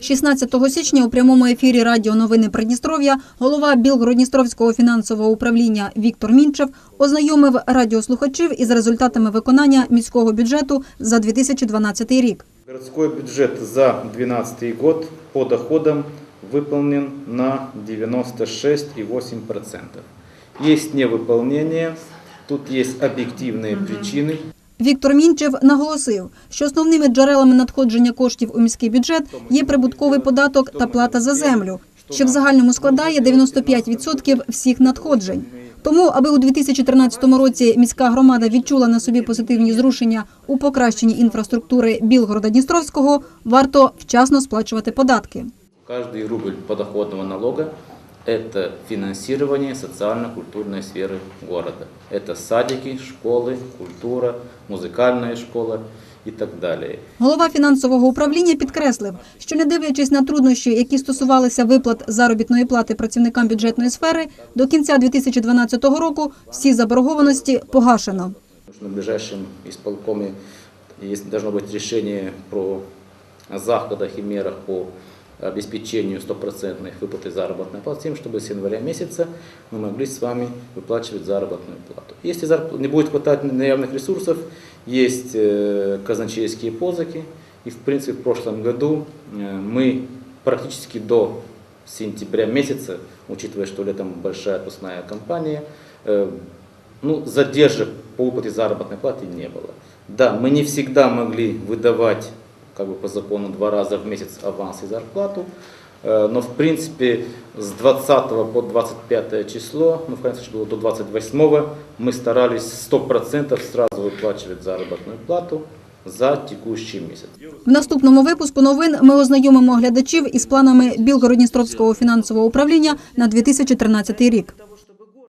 16 січня у прямому ефірі Радіо Новини Придністров'я голова Білгородністровського фінансового управління Віктор Мінчев ознайомив радіослухачів із результатами виконання міського бюджету за 2012 рік. Городской бюджет за 2012 год по доходам выполнен на 96,8%. Есть невыполнение, тут есть объективные причины. Віктор Мінчев наголосив, що основними джерелами надходження коштів у міський бюджет є прибутковий податок та плата за землю, що в загальному складає 95% всіх надходжень. Тому, аби у 2013 році міська громада відчула на собі позитивні зрушення у покращенні інфраструктури Білгорода Дністровського, варто вчасно сплачувати податки. Каждый рубль подоходного налога – это финансирование социально-культурной сферы города. Это садики, школы, культура, музыкальная школа и так далее. Голова фінансового управління підкреслив, що не дивлячись на труднощі, які стосувалися виплат заробітної плати працівникам бюджетної сфери, до кінця 2012 року всі заборгованості погашено. Потому что на ближайшем исполкоме есть, должно быть решение про заходах и мерах по обеспечению стопроцентной выплаты заработной платы, тем, чтобы с января месяца мы могли с вами выплачивать заработную плату. Если зарп- не будет хватать наявных ресурсов, есть э, казначейские позыки, и в принципе в прошлом году э, мы практически до сентября месяца, учитывая, что летом большая отпускная кампания, э, ну, задержек по выплате заработной платы не было. Да, мы не всегда могли выдавать как бы по закону два раза в месяц аванс и зарплату, э, но в принципе с 20 по 25 число, ну в конце было до 28 мы старались 100% сразу выплачивать заработную плату за текущий месяц. В наступному випуску новин ми ознайомимо глядачів із планами Білгородністровського фінансового управління на 2013 рік.